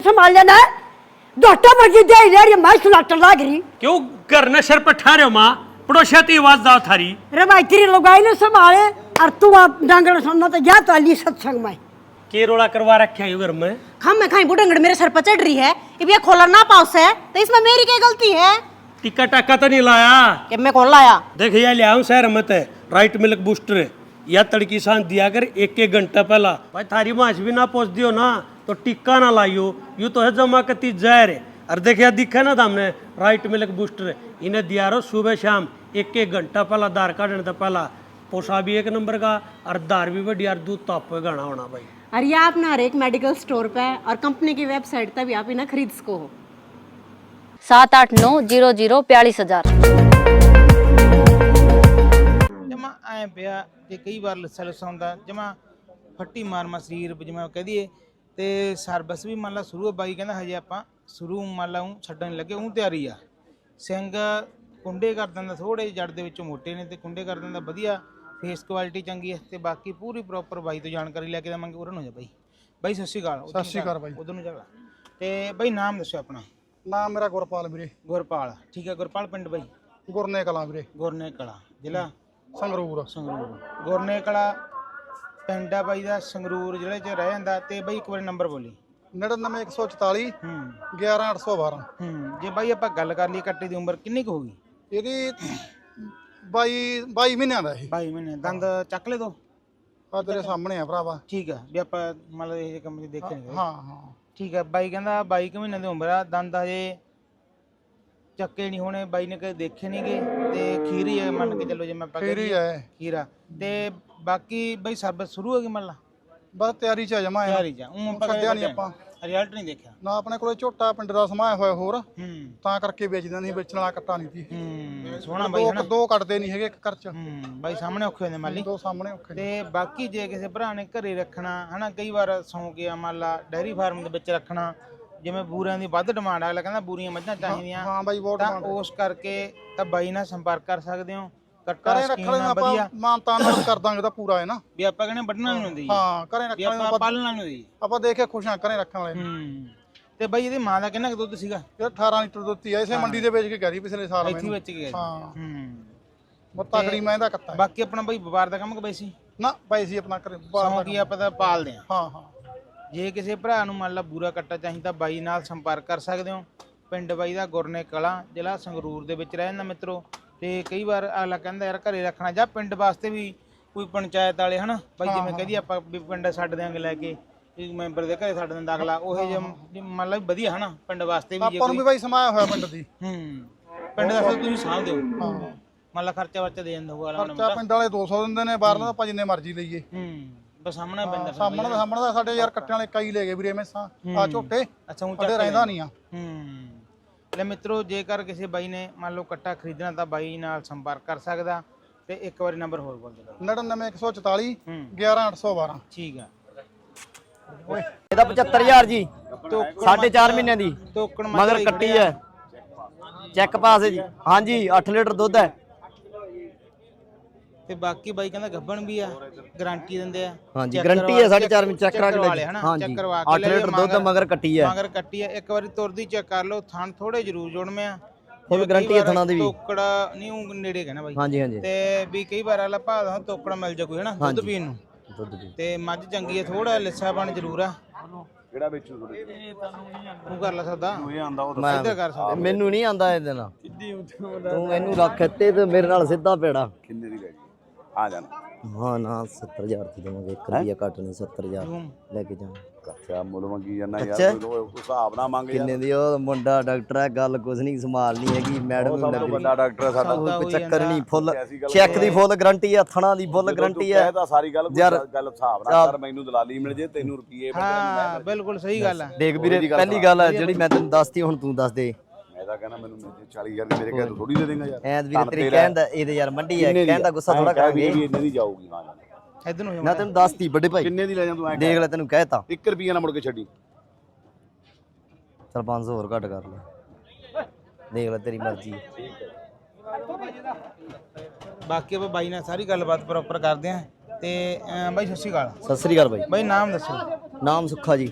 संभाल लेना है डॉक्टर वर्गी दे ले रही मैं सुलाटर लाग रही क्यों घर न सर पर ठहरे माँ पड़ोसियाती आवाज दाव थारी रे भाई तेरी लगाई ने संभाले और तू आप डांगड़ सुनना तो जा तो अली सत्संग में के रोड़ा करवा रखे हैं घर में हम मैं खाई बुढ़ंगड़ मेरे सर पर चढ़ रही है ये भैया खोला ना पाउस है तो इसमें मेरी क्या गलती है टिक्का टाका तो नहीं लाया कि मैं कौन लाया देख ये ले आऊं शहर मत है राइट मिल्क बूस्टर या तड़की सांस दिया कर एक एक घंटा पहला भाई थारी माछ भी ना पहुंच दियो ना तो टिक्का ना लाइयो यूं तो है जमा कती जहर है और देखिए दिखा ना हमने राइट मिल्क बूस्टर इन्हें दिया रो सुबह शाम एक एक घंटा पहला दार काटने तो पहला पोसा भी एक नंबर का और दार भी बढ़िया और दूध तो आपको गाना होना भाई और ये आप ना हर एक मेडिकल स्टोर पे और कंपनी की वेबसाइट पे भी आप इन्हें खरीद सको हो सात आठ नौ जीरो जीरो बयालीस हजार ਜਮਾ ਐ ਪਿਆ ਕਿ ਕਈ ਵਾਰ ਲੱਸਾ ਲੁੱਸਾ ਹੁੰਦਾ ਜਮਾ ਫੱਟੀ ਮਾਰ ਮਾ ਸਰੀਰ ਜਿਵੇਂ ਕਹਿ ਦਈਏ ਤੇ ਸਰਵਿਸ ਵੀ ਮੰਨ ਲਾ ਸ਼ੁਰੂ ਆ, ਬਾਈ ਕਹਿੰਦਾ ਹਜੇ ਆਪਾਂ ਸ਼ੁਰੂ ਮੰਨ ਲਾ ਊਂ ਛੱਡਣ ਲੱਗੇ ਉਹ ਤਿਆਰੀ ਆ ਸਿੰਘ ਕੁੰਡੇ ਕਰ ਦਿੰਦਾ ਥੋੜੇ ਜੜ ਦੇ ਵਿੱਚੋਂ ਮੋਟੇ ਨੇ ਤੇ ਕੁੰਡੇ ਕਰ ਦਿੰਦਾ ਵਧੀਆ ਫੇਸ ਕੁਆਲਿਟੀ ਚੰਗੀ ਹੈ ਤੇ ਬਾਕੀ ਪੂਰੀ ਪ੍ਰੋਪਰ ਬਾਈ ਤੋਂ ਜਾਣਕਾਰੀ ਲੈ ਕੇ ਦੇਵਾਂਗੇ ਉਰਨ ਹੋ ਜਾ ਬਾਈ। ਬਾਈ ਸਤਿ ਸ਼੍ਰੀ ਅਕਾਲ। ਸਤਿ ਸ਼੍ਰੀ ਅਕਾਲ ਬਾਈ। ਉਧਰ ਨੂੰ ਝਗੜਾ ਤੇ ਬਾਈ ਨਾਮ ਦੱਸੋ ਆਪਣਾ। ਨਾਮ ਮੇਰਾ ਗੁਰਪਾਲ ਵੀਰੇ। ਗੁਰਪਾਲ ਠੀਕ ਹੈ ਗੁਰਪਾਲ ਪਿੰਡ ਬਾਈ? ਗੁਰਨੇ ਕਲਾਂ ਵੀਰੇ। ਗੁਰਨੇ ਕਲਾ ਜ਼ਿਲ੍ਹਾ ਸੰਗਰੂਰ। ਸੰਗਰੂਰ। ਗੁਰਨੇ ਕਲਾ ਪਿੰਡ ਆ ਬਾਈ ਦਾ ਸੰਗਰੂਰ ਜ਼ਿਲ੍ਹੇ 'ਚ ਰਹਿ ਜਾਂਦਾ ਤੇ ਬਾਈ ਇੱਕ ਵਾਰੀ ਨੰਬਰ ਬੋਲੀ। 99144 ਹੂੰ। 11812 ਹੂੰ ਜੇ ਬਾਈ ਆਪਾਂ ਗੱਲ ਕਰ ਲਈ ਕੱਟੇ ਦੀ ਉਮਰ ਕਿੰਨੀ ਕੁ ਹੋਗੀ ਇਹਦੀ 22 22 ਮਹੀਨਿਆਂ ਦਾ ਇਹ। 22 ਮਹੀਨੇ ਦੰਦ ਚੱਕ ਲੈ ਦੋ। ਆ ਤੇਰੇ ਸਾਹਮਣੇ ਆ ਭਰਾਵਾ। ਠੀਕ ਆ ਵੀ ਆਪਾਂ ਮਤਲਬ ਇਹ ਕੰਮ ਚ ਦੇਖੇ ਨਹੀਂ ਹਾਂ ਹਾਂ। ਠੀਕ ਆ ਬਾਈ ਕਹਿੰਦਾ 22 ਕੁ ਮਹੀਨੇ ਦੀ ਉਮਰ ਆ ਦੰਦ ਹਜੇ ਚੱਕੇ ਨਹੀਂ ਹੋਣੇ ਬਾਈ ਨੇ ਕਦੇ ਦੇਖੇ ਨਹੀਂਗੇ ਤੇ ਖੀਰੀ ਹੈ ਮੰਨ ਕੇ ਚੱਲੋ ਜੇ ਮੈਂ ਆਪਾਂ ਕਹਿ ਖੀਰੀ ਦਈਏ, ਹੈ। ਖੀਰਾ ਤੇ ਬਾਕੀ ਬਾਈ ਸਰਵਿਸ ਸ਼ੁਰੂ ਹੋ ਗਈ ਮੰਨ ਲਾ? ਬਸ ਤਿਆਰੀ ਚ ਆ ਜਮਾ ਤਿਆਰੀ ਜਾ ਉਹ ਛੱਡਿਆ ਨਹੀਂ ਆਪਾਂ। ਰਿਜ਼ਲਟ ਨਹੀਂ ਦੇਖਿਆ? ਨਾ ਆਪਣੇ ਕੋਲੇ ਝੋਟਾ ਪਿੰਡ ਦਾ ਸਮਾਇਆ ਹੋਇਆ ਹੋਰ ਹੂੰ। ਤਾਂ ਕਰਕੇ ਵੇਚਦਾ ਨਹੀਂ ਵੇਚਣ ਵਾਲਾ ਕੱਟਾ ਨਹੀਂ ਸੀ ਹੂੰ ਸੋਹਣਾ ਬਾਈ ਦੋ ਹਨਾ? ਦੋ ਕੱਟਦੇ ਨਹੀਂ ਹੈਗੇ ਇੱਕ ਕਰ ਚ। ਹੂੰ ਬਾਈ ਸਾਹਮਣੇ ਔਖੇ ਹੁੰਦੇ ਮਾਲੀ। ਦੋ ਸਾਹਮਣੇ ਔਖੇ ਨੇ। ਤੇ ਬਾਕੀ ਜੇ ਕਿਸੇ ਭਰਾ ਨੇ ਘਰੇ ਰੱਖਣਾ ਹਨਾ ਕਈ ਵਾਰ ਸੌਂ ਗਿਆ ਮੰਨ ਲਾ ਡੈਰੀ ਫਾਰਮ ਦੇ ਵਿੱਚ ਰੱਖਣਾ ਜਿਵੇਂ ਬੂਰਿਆਂ ਦੀ ਵੱਧ ਡਿਮਾਂਡ ਆ ਅਗਲਾ ਕਹਿੰਦਾ ਬੂਰੀਆਂ ਮੱਝਾਂ ਚਾਹੀਦੀਆਂ ਹਾਂ ਬਾਈ ਬਹੁਤ ਤਾਂ। ਉਸ ਕਰਕੇ ਤਾਂ ਬਾਈ ਨਾਲ ਸੰਪਰਕ ਕਰ ਸਕਦੇ ਹੋ। ਕੱਟਾ ਘਰੇ ਰੱਖਣ ਨੂੰ ਆਪਾਂ ਮਾਨਤਾਨ ਨਾਲ ਕਰ ਦਾਂਗੇ ਤਾਂ ਪੂਰਾ ਹੈ ਨਾ। ਵੀ ਆਪਾਂ ਕਹਿੰਦੇ ਵੱਢਣਾ ਨਹੀਂ ਹੁੰਦੀ। ਹਾਂ ਘਰੇ ਵੀ ਰੱਖਣ ਨੂੰ ਆਪਾਂ ਆਪਾਂ। ਪਾਲਣਾ ਨਹੀਂ ਹੁੰਦੀ। ਆਪਾਂ ਦੇਖ ਕੇ ਖੁਸ਼ ਹਾਂ ਘਰੇ ਰੱਖਣ ਵਾਲੇ। ਨੂੰ। ਹੂੰ। ਤੇ ਬਾਈ ਇਹਦੀ ਮਾਂ ਦਾ ਕਿੰਨਾ ਕੁ ਦੁੱਧ ਸੀਗਾ? ਇਹ 18 ਲੀਟਰ ਦੁੱਧ ਆ ਇਸੇ ਮੰਡੀ ਦੇ ਵੇਚ ਕੇ ਗਈ ਪਿਛਲੇ ਸਾਲ ਇੱਥੇ ਮੈਨੂੰ। ਵਿੱਚ ਗਿਆ ਹਾਂ। ਹੂੰ। ਬਹੁਤ ਤਕੜੀ ਮੈਂ ਇਹਦਾ ਹੈ। ਬਾਕੀ ਆਪਣਾ ਬਾਈ ਵਪਾਰ ਦਾ ਕੰਮ ਕਿ ਸੀ? ਨਾ ਭਾਈ ਸੀ ਆਪਣਾ ਘਰੇ ਬਾਹਰ ਦਾ ਕੀ ਆਪਾਂ ਤਾਂ ਪਾਲਦੇ ਆ ਹਾਂ ਹਾਂ। ਜੇ ਕਿਸੇ ਭਰਾ ਨੂੰ ਮੰਨ ਲਾ ਬੂਰਾ ਕੱਟਾ ਚਾਹੀਦਾ ਬਾਈ ਨਾਲ ਸੰਪਰਕ ਕਰ ਸਕਦੇ ਹੋ। ਪਿੰਡ ਬਾਈ ਦਾ ਗੁਰਨੇ ਕਲਾ ਜ਼ਿਲ੍ਹਾ ਸੰਗਰੂਰ ਦੇ ਵਿੱਚ ਰਹਿ ਜਾਂਦਾ ਮਿੱਤਰੋ। ਤੇ ਕਈ ਵਾਰ ਅਗਲਾ ਕਹਿੰਦਾ ਯਾਰ ਘਰੇ ਰੱਖਣਾ ਜਾਂ ਪਿੰਡ ਵਾਸਤੇ ਵੀ ਕੋਈ ਪੰਚਾਇਤ ਵਾਲੇ ਹਨਾ ਬਾਈ ਜਿਵੇਂ ਕਹਦੀ ਆਪਾਂ ਵੀ ਪਿੰਡ ਛੱਡ ਦਿਆਂਗੇ ਲੈ ਕੇ ਇੱਕ ਮੈਂਬਰ ਦੇ ਘਰੇ ਛੱਡ ਦਿੰਦਾ ਅਗਲਾ ਉਹ ਜੇ ਮੰਨ ਲਾ ਵੀ ਵਧੀਆ ਹਨਾ ਪਿੰਡ ਵਾਸਤੇ ਵੀ ਜੇ ਆਪਾਂ ਨੂੰ ਵੀ ਭਾਈ ਸਮਾਇਆ ਹੋਇਆ ਪਿੰਡ ਦੀ। ਹੂੰ ਪਿੰਡ ਦਾ ਫਿਰ ਤੁਸੀਂ ਸਾਂਭ ਦਿਓ। ਹਾਂ। ਮੰਨ ਲਾ ਖਰਚਾ ਵਰਚਾ ਦੇ ਜਾਂਦਾ ਹੋਊਗਾ ਅਗਲਾ ਖਰਚਾ ਪਿੰਡ ਵਾਲੇ 200 ਦਿੰਦੇ ਨੇ ਬਾਹਰ ਦਾ ਆਪਾਂ ਜਿੰਨੇ ਮਰਜ਼ੀ ਲਈਏ। ਹੂੰ ਬਸ ਸਾਹਮਣਾ ਪੈਂਦਾ ਸਾਹਮਣੇ ਦਾ ਸਾਹਮਣੇ ਦਾ ਸਾਡੇ ਯਾਰ ਕੱਟਿਆਂ ਵਾਲੇ ਕਈ ਲੈ ਗਏ ਵੀਰੇ ਮੈਸਾਂ ਆ ਝੋਟੇ ਅੱਛਾ ਉਹ ਸਾਡੇ ਰਹਿੰਦਾ ਨਹੀਂ ਆ। ਹੂੰ। ਲੈ ਮਿੱਤਰੋ ਜੇਕਰ ਕਿਸੇ ਬਾਈ ਨੇ ਮੰਨ ਲਓ ਕੱਟਾ ਖਰੀਦਣਾ ਤਾਂ ਬਾਈ ਨਾਲ ਸੰਪਰਕ ਕਰ ਸਕਦਾ ਤੇ ਇੱਕ ਵਾਰੀ ਨੰਬਰ ਹੋਰ ਬੋਲ ਦਿਓ। 99144 ਹੂੰ। 11812 ਠੀਕ ਆ। ਇਹਦਾ 75000 ਜੀ ਸਾਢੇ 4 ਮਹੀਨਿਆਂ ਦੀ। ਮਗਰ ਕੱਟੀ ਹੈ। ਚੈੱਕ ਪਾਸ ਹੈ ਜੀ। ਹਾਂਜੀ 8 ਲੀਟਰ ਦੁੱਧ ਹੈ। ਤੇ ਬਾਕੀ ਬਾਈ ਕਹਿੰਦਾ ਗੱਬਣ ਵੀ ਆ ਗਾਰੰਟੀ ਦਿੰਦੇ ਆ। ਹਾਂਜੀ ਗਾਰੰਟੀ ਹੈ ਕਰਵਾ- ਸਾਢੇ 4 ਚੈੱਕ ਕਰਾ ਕੇ ਕਰਵਾ ਲੈ ਲਿਆ ਹਨਾ ਹਾਂਜੀ ਚੈੱਕ ਕਰਵਾ 8 ਕੇ ਲੈ ਲੀਟਰ ਦੁੱਧ ਮਗਰ ਕੱਟੀ ਹੈ ਮਗਰ ਕੱਟੀ ਆ ਇੱਕ ਵਾਰੀ ਤੁਰਦੀ ਚੈੱਕ ਕਰ ਲਓ ਥਣ ਥੋੜੇ ਜ਼ਰੂਰ ਜੁੜਵੇਂ ਆ। ਜਿਵੇਂ guarantee ਕਈ ਵਾਰ ਥਣਾਂ ਦੀ ਵੀ। ਟੋਕੜ ਨਹੀਂ ਉਹ ਨੇੜੇ ਕਹਿਣਾ ਬਾਈ। ਹਾਂਜੀ ਹਾਂਜੀ। ਤੇ ਵੀ ਕਈ ਵਾਰ ਆਲਾ ਭਾਦਾ ਟੋਕੜ ਮਿਲ ਜਾ ਕੋਈ ਹਨਾ ਦੁੱਧ ਹਾਂਜੀ। ਪੀਣ ਨੂੰ। ਦੁੱਧ ਵੀ ਤੇ ਮੱਝ ਚੰਗੀ ਹੈ ਥੋੜਾ ਲਿੱਸਾਪਣ ਜ਼ਰੂਰ ਆ। ਕਿਹੜਾ ਵੇਚੂ ਤੁਹਾਡੇ ਤੂੰ ਕਰ ਲੈ ਸਕਦਾ ਇਹ ਆਂਦਾ ਉਹ ਮੈਂ ਇੱਧਰ ਕਰ ਸਕਦਾ ਮੈਨੂੰ ਨਹੀਂ ਆਂਦਾ ਇਹਦੇ ਨਾਲ। ਤੂੰ ਮੈਨੂੰ ਰੱਖ ਇੱਥੇ ਤੇ ਮੇਰੇ ਨਾਲ ਸਿੱਧਾ ਪੇੜਾ ਕਿੰਨੇ ਦੀ ਲੈ ਆ ਜਾਣਾ। ਹਾਂ ਨਾ 70000 ਦੀ ਦਵਾਂਗੇ। 1 ਰੁਪਿਆ ਘੱਟ ਨਹੀਂ 70000 ਤੂੰ ਲੈ ਕੇ ਜਾ ਕੱਚਾ ਮੁੱਲ ਮੰਗੀ ਜਾਂਦਾ। ਯਾਰ ਕੋਈ ਉਸ ਹਿਸਾਬ ਨਾਲ ਮੰਗ ਕਿੰਨੇ ਦੀ ਉਹ ਮੁੰਡਾ ਡਾਕਟਰ ਹੈ ਗੱਲ ਕੁਝ ਨਹੀਂ ਸੰਭਾਲਣੀ ਹੈਗੀ ਮੈਡਮ ਨੂੰ ਲੱਗਣੀ ਵੱਡਾ ਡਾਕਟਰ ਸਾਡਾ। ਕੋਈ ਚੱਕਰ। ਨਹੀਂ ਫੁੱਲ ਐਸੀ ਗੱਲ ਚੈੱਕ ਦੀ ਫੁੱਲ ਗਾਰੰਟੀ ਹੈ ਥਣਾ ਦੀ ਫੁੱਲ ਗਾਰੰਟੀ ਹੈ। ਤਾਂ ਸਾਰੀ ਗੱਲ ਯਾਰ, ਗੱਲ ਹਿਸਾਬ ਨਾਲ ਕਰ ਮੈਨੂੰ ਦਲਾਲੀ ਮਿਲ ਜੇ ਤੈਨੂੰ ਰੁਪਏ ਹਾਂ ਬਿਲਕੁਲ ਸਹੀ ਗੱਲ ਆ ਦੇਖ ਵੀਰੇ ਪਹਿਲੀ ਗੱਲ ਹੈ ਜਿਹੜੀ ਮੈਂ ਤੈਨੂੰ ਦੱਸਤੀ ਹੁਣ ਤੂੰ ਦੱਸ ਦੇ। ਤਾਂ ਕਹਿੰਦਾ ਮੈਨੂੰ 40000 ਦੀ ਮੇਰੇ ਕਹਿ ਤੂੰ ਥੋੜੀ ਦੇ ਦੇਂਗਾ ਯਾਰ। ਐਂ ਵੀਰੇ ਤੇਰੀ ਕਹਿਣ ਦਾ ਇਹਦੇ ਯਾਰ ਮੰਡੀ ਹੈ ਕਹਿਣ ਦਾ ਗੁੱਸਾ ਥੋੜਾ ਕਰਾਂਗੇ। ਵੀ ਇੰਨੇ ਦੀ ਜਾਊਗੀ ਹਾਂ ਜਾਣਾ। ਇਧਰ ਨੂੰ ਮੈਂ ਤੈਨੂੰ ਦੱਸਤੀ ਵੱਡੇ ਭਾਈ। ਕਿੰਨੇ ਦੀ ਲੈ ਜਾ ਤੂੰ ਐਂ ਦੇਖ ਲੈ ਤੈਨੂੰ ਕਹਿਤਾ। 1 ਰੁਪਿਆ ਨਾ ਮੁੜ ਕੇ ਛੱਡੀ। ਚਲ 500 ਹੋਰ ਘੱਟ ਕਰ ਲੈ। ਦੇਖ ਲੈ ਤੇਰੀ ਮਰਜ਼ੀ। ਹੈ। ਬਾਕੀ ਆਪਾਂ ਬਾਈ ਨਾਲ ਸਾਰੀ ਗੱਲਬਾਤ ਪ੍ਰੋਪਰ ਕਰਦੇ ਆਂ। ਤੇ ਬਾਈ ਸਤਿ ਸ਼੍ਰੀ ਅਕਾਲ। ਸਤਿ ਸ੍ਰੀ ਅਕਾਲ ਬਾਈ। ਬਾਈ ਨਾਮ ਦੱਸੋ। ਨਾਮ ਸੁੱਖਾ ਜੀ।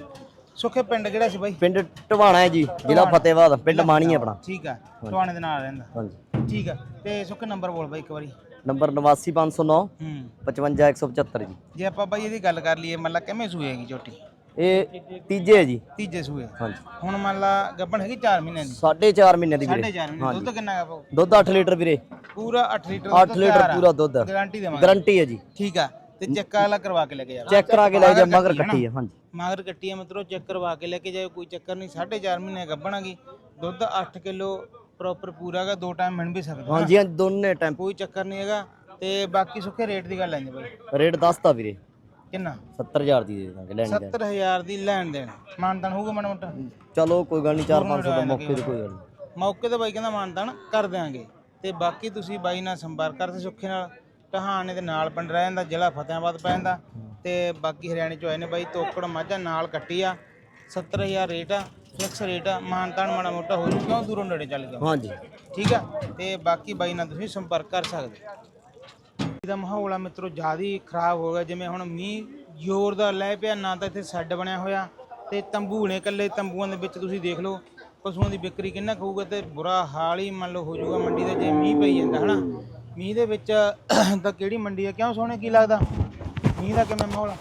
ਸੁੱਖੇ ਪਿੰਡ ਕਿਹੜਾ ਸੀ ਬਾਈ? ਪਿੰਡ ਟਵਾਣਾ ਹੈ ਜੀ ਜ਼ਿਲ੍ਹਾ ਫਤਿਹਵਾਦ ਪਿੰਡ ਮਾਣੀ ਹੈ ਆਪਣਾ। ਠੀਕ ਆ ਟਵਾਣੇ ਦੇ ਨਾਲ ਰਹਿੰਦਾ। ਹਾਂਜੀ। ਠੀਕ ਆ ਤੇ ਸੁੱਖੇ ਨੰਬਰ ਬੋਲ ਬਾਈ ਇੱਕ ਵਾਰੀ। ਨੰਬਰ 89509 ਹੂੰ। 55175 ਜੀ। ਜੇ ਆਪਾਂ ਬਾਈ ਇਹਦੀ ਗੱਲ ਕਰ ਲਈਏ ਮੰਨ ਲਾ ਕਿਵੇਂ ਸੂਏ ਹੈਗੀ ਝੋਟੀ? ਇਹ ਤੀਜੇ ਹੈ ਜੀ। ਤੀਜੇ ਸੂਏ। ਹਾਂਜੀ। ਹੁਣ ਮੰਨ ਲਾ ਗੱਬਣ ਹੈਗੀ 4 ਮਹੀਨਿਆਂ ਦੀ? ਸਾਢੇ 4 ਮਹੀਨੇ ਦੀ ਸਾਢੇ ਵੀਰੇ 4 ਮਹੀਨੇ ਦੁੱਧ ਕਿੰਨਾ ਗਾ ਪਾਉ ਦੁੱਧ 8 ਲੀਟਰ ਵੀਰੇ। ਪੂਰਾ 8 ਲੀਟਰ 8 ਲੀਟਰ ਪੂਰਾ ਦੁੱਧ। ਗਾਰੰਟੀ ਦੇਵਾਂਗੇ। ਗਾਰੰਟੀ ਹੈ ਜੀ। ਠੀਕ ਆ। ਤੇ ਚੈੱਕ ਵਾਲਾ ਕਰਵਾ ਕੇ ਲੈ ਕੇ ਜਾ ਚੈੱਕ ਕਰਾ ਕੇ ਲੈ ਜਾ ਮਗਰ ਕੱਟੀ ਹੈ ਹਾਂਜੀ ਮਗਰ ਕੱਟੀ ਆ ਮਿੱਤਰੋ ਚੈੱਕ ਕਰਵਾ ਕੇ ਲੈ ਕੇ ਜਾਓ ਕੋਈ ਚੱਕਰ ਨਹੀਂ 4.5 ਮਹੀਨੇ ਗੱਭਣਾਗੀ ਦੁੱਧ 8 ਕਿਲੋ ਪ੍ਰੋਪਰ ਪੂਰਾਗਾ ਦੋ ਟਾਈਮ ਮਿਲ ਵੀ ਸਕਦਾ ਹਾਂਜੀ ਹਾਂ ਦੋਨੇ ਟਾਈਮ ਕੋਈ ਚੱਕਰ ਨਹੀਂ ਹੈਗਾ ਤੇ ਬਾਕੀ ਸੁੱਕੇ ਰੇਟ ਦੀ ਗੱਲ ਆਂਦੀ ਬਾਈ। ਰੇਟ ਦੱਸਤਾ ਵੀਰੇ। ਕਿੰਨਾ? 70000 ਦੀ ਦੇ ਦਾਂਗੇ ਲੈਣੀ ਦੇਣੀ। 70000 ਦੀ ਲੈਣ ਦੇਣ। ਮਾਨਤਾਨ ਹੋਊਗਾ ਮਾੜਾ ਮੋਟਾ? ਚਲੋ ਕੋਈ ਗੱਲ ਨਹੀਂ 4-500 ਦਾ ਮੌਕੇ ਤੇ ਕੋਈ ਗੱਲ ਨਹੀਂ। ਮੌਕੇ ਤੇ ਬਾਈ ਕਹਿੰਦਾ ਮਾਨਤਾਨ ਕਰ ਦਿਆਂਗੇ। ਤੇ ਬਾਕੀ ਤੁਸੀਂ ਬਾਈ ਨਾਲ ਸੰਪਰਕ ਕਰਦੇ ਸੁੱਖੇ ਨਾਲ। ਟਹਾਣੇ ਦੇ ਨਾਲ ਪਿੰਡ ਰਹਿ ਜਾਂਦਾ ਜ਼ਿਲ੍ਹਾ ਫਤਿਆਬਾਦ ਪੈ ਜਾਂਦਾ ਤੇ ਬਾਕੀ ਹਰਿਆਣੇ ਚੋਂ ਆਏ ਨੇ ਬਾਈ ਤੋਕੜ ਮਾਝਾ ਨਾਲ ਕੱਟੀ ਆ 70000 ਰੇਟ ਆ ਫਿਕਸ ਰੇਟ ਆ ਮਾਨਤਾਨ ਮਾੜਾ ਮੋਟਾ ਹੋ ਜੂ ਕਿਉਂ ਦੂਰੋਂ ਨੇੜੇ ਚੱਲ ਗਿਆ। ਹਾਂਜੀ। ਠੀਕ ਆ ਤੇ ਬਾਕੀ ਬਾਈ ਨਾਲ ਤੁਸੀਂ ਸੰਪਰਕ ਕਰ ਸਕਦੇ। ਇਹਦਾ ਮਾਹੌਲ ਆ ਮਿੱਤਰੋ ਜ਼ਿਆਦਾ ਖਰਾਬ ਹੋ ਗਿਆ ਜਿਵੇਂ ਹੁਣ ਮੀਂਹ ਜ਼ੋਰ ਦਾ ਲੈ ਪਿਆ ਨਾ ਤਾਂ ਇੱਥੇ ਸੈੱਡ ਬਣਿਆ ਹੋਇਆ ਤੇ ਤੰਬੂ ਨੇ ਇਕੱਲੇ ਤੰਬੂਆਂ ਦੇ ਵਿੱਚ ਤੁਸੀਂ ਦੇਖ ਲਓ ਪਸ਼ੂਆਂ ਦੀ ਵਿਕਰੀ ਕਿੰਨਾ ਖਾਊਗਾ ਤੇ ਬੁਰਾ ਹਾਲ ਹੀ ਮੰਨ ਲਓ ਹੋ ਜਾਊਗਾ ਮੰਡੀ ਦਾ ਜੇ ਮੀਂਹ ਪਈ ਜਾਂਦਾ ਹਨਾ? ਮੀਂਹ ਦੇ ਵਿੱਚ ਤਾਂ ਕਿਹੜੀ ਮੰਡੀ ਆ? ਕਿਉਂ ਸੋਹਣੇ ਕੀ ਲੱਗਦਾ? ਮੀਂਹ ਦਾ ਕਿਵੇਂ ਮਾਹੌਲ?